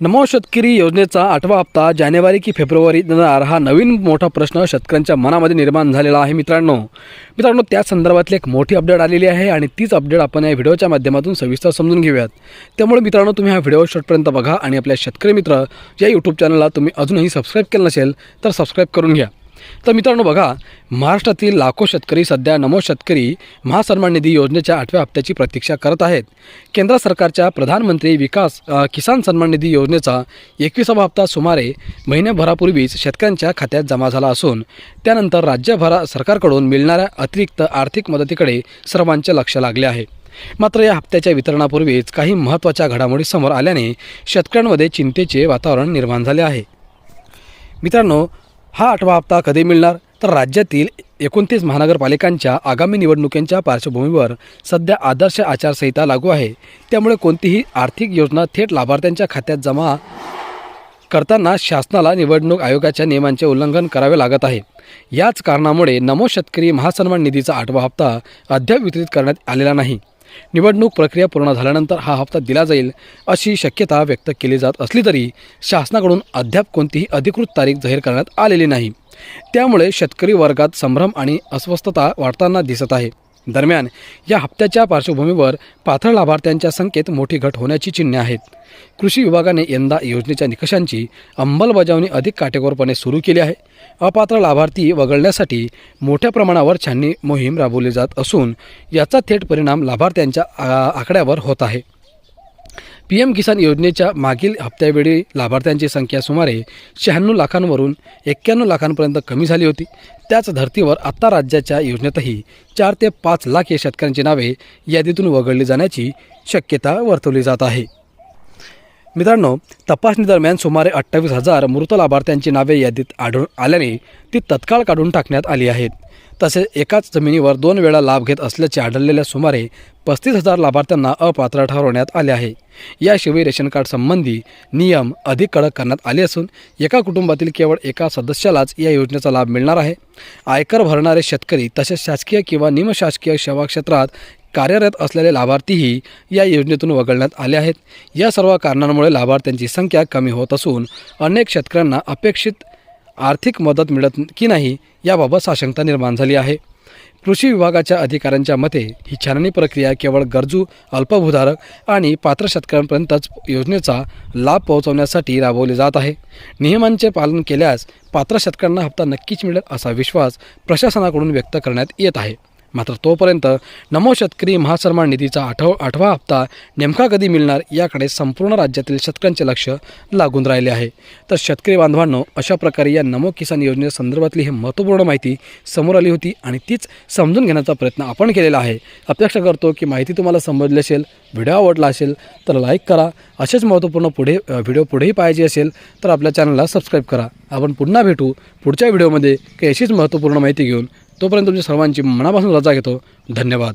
नमो शेतकरी योजनेचा आठवा हप्ता जानेवारी की फेब्रुवारी देणार हा नवीन मोठा प्रश्न शेतकऱ्यांच्या मनामध्ये निर्माण झालेला आहे मित्रांनो. मित्रांनो त्या संदर्भातली एक मोठी अपडेट आलेली आहे आणि तीच अपडेट आपण या व्हिडिओच्या माध्यमातून सविस्तर समजून घेऊयात. त्यामुळे मित्रांनो तुम्ही हा व्हिडिओ शेवटपर्यंत बघा आणि आपल्या शेतकरी मित्र या यूट्यूब चॅनलला तुम्ही अजूनही सबस्क्राईब केलं नसेल तर सबस्क्राईब करून घ्या. तर मित्रांनो बघा महाराष्ट्रातील लाखो शेतकरी सध्या नमो शेतकरी महासन्मान निधी योजनेच्या आठव्या हप्त्याची प्रतीक्षा करत आहेत. केंद्र सरकारच्या प्रधानमंत्री विकास किसान सन्मान निधी योजनेचा एकविसावा हप्ता सुमारे महिन्याभरापूर्वीच शेतकऱ्यांच्या खात्यात जमा झाला असून त्यानंतर राज्यभरा सरकारकडून मिळणाऱ्या अतिरिक्त आर्थिक मदतीकडे सर्वांचे लक्ष लागले आहे. मात्र या हप्त्याच्या वितरणापूर्वीच काही महत्त्वाच्या घडामोडी समोर आल्याने शेतकऱ्यांमध्ये चिंतेचे वातावरण निर्माण झाले आहे. मित्रांनो हा आठवा हप्ता कधी मिळणार? तर राज्यातील एकोणतीस महानगरपालिकांच्या आगामी निवडणुकांच्या पार्श्वभूमीवर सध्या आदर्श आचारसंहिता लागू आहे. त्यामुळे कोणतीही आर्थिक योजना थेट लाभार्थ्यांच्या खात्यात जमा करताना शासनाला निवडणूक आयोगाच्या नियमांचे उल्लंघन करावे लागत आहे. याच कारणामुळे नमो शेतकरी महासन्मान निधीचा आठवा हप्ता अद्याप वितरित करण्यात आलेला नाही. निवडणूक प्रक्रिया पूर्ण झाल्यानंतर हा हप्ता दिला जाईल अशी शक्यता व्यक्त केली जात असली तरी शासनाकडून अद्याप कोणतीही अधिकृत तारीख जाहीर करण्यात आलेली नाही. त्यामुळे शेतकरी वर्गात संभ्रम आणि अस्वस्थता वाढताना दिसत आहे. दरम्यान या हप्त्याच्या पार्श्वभूमीवर पात्र लाभार्थ्यांच्या संख्येत मोठी घट होण्याची चिन्हे आहेत. कृषी विभागाने यंदा योजनेच्या निकषांची अंमलबजावणी अधिक काटेकोरपणे सुरू केली आहे. अपात्र लाभार्थी वगळण्यासाठी मोठ्या प्रमाणावर छाननी मोहीम राबवली जात असून याचा थेट परिणाम लाभार्थ्यांच्या आ- आकड्यावर होत आहे. पी एम किसान योजनेच्या मागील हप्त्यावेळी लाभार्थ्यांची संख्या सुमारे शहाण्णव लाखांवरून एक्क्याण्णव लाखांपर्यंत कमी झाली होती. त्याच धर्तीवर आत्ता राज्याच्या योजनेतही चार ते पाच लाख या शेतकऱ्यांची नावे यादीतून वगळली जाण्याची शक्यता वर्तवली जात आहे. मित्रांनो तपासणीदरम्यान सुमारे अठ्ठावीस हजार मृत लाभार्थ्यांची नावे यादीत आढळून आल्याने ती तत्काळ काढून टाकण्यात आली आहेत. तसेच एकाच जमिनीवर दोन वेळा लाभ घेत असल्याचे आढळलेल्या सुमारे पस्तीस हजार लाभार्थ्यांना अपात्र ठरवण्यात आले आहे. याशिवाय रेशन कार्ड संबंधी नियम अधिक कडक करण्यात आले असून एका कुटुंबातील केवळ एका सदस्यालाच या योजनेचा लाभ मिळणार आहे. आयकर भरणारे शेतकरी तसेच शासकीय किंवा निमशासकीय सेवा क्षेत्रात कार्यरत असलेले लाभार्थीही या योजनेतून वगळण्यात आले आहेत. या सर्व कारणांमुळे लाभार्थ्यांची संख्या कमी होत असून अनेक शेतकऱ्यांना अपेक्षित आर्थिक मदत मिळत की नाही याबाबत साशंकता निर्माण झाली आहे. कृषी विभागाच्या अधिकाऱ्यांच्या मते ही छाननी प्रक्रिया केवळ गरजू अल्पभूधारक आणि पात्र शेतकऱ्यांपर्यंतच योजनेचा लाभ पोहोचवण्यासाठी राबवली जात आहे. नियमांचे पालन केल्यास पात्र शेतकऱ्यांना हप्ता नक्कीच मिळेल असा विश्वास प्रशासनाकडून व्यक्त करण्यात येत आहे. मात्र तोपर्यंत नमो शेतकरी महासन्मान निधीचा आठव आठवा हप्ता नेमका कधी मिळणार याकडे संपूर्ण राज्यातील शेतकऱ्यांचे लक्ष लागून राहिले आहे. तर शेतकरी बांधवांनो अशा प्रकारे या नमो किसान योजनेसंदर्भातली ही महत्त्वपूर्ण माहिती समोर आली होती आणि तीच समजून घेण्याचा प्रयत्न आपण केलेला आहे. अपेक्षा करतो की माहिती तुम्हाला समजली असेल व्हिडिओ आवडला असेल तर लाईक करा. असेच महत्त्वपूर्ण पुढे व्हिडिओ पुढेही पाहिजे असेल तर आपल्या चॅनलला सबस्क्राईब करा. आपण पुन्हा भेटू पुढच्या व्हिडिओमध्ये. काही अशीच महत्त्वपूर्ण माहिती घेऊन तोपर्यंत तुमच्या सर्वांची मनापासून रजा घेतो. धन्यवाद.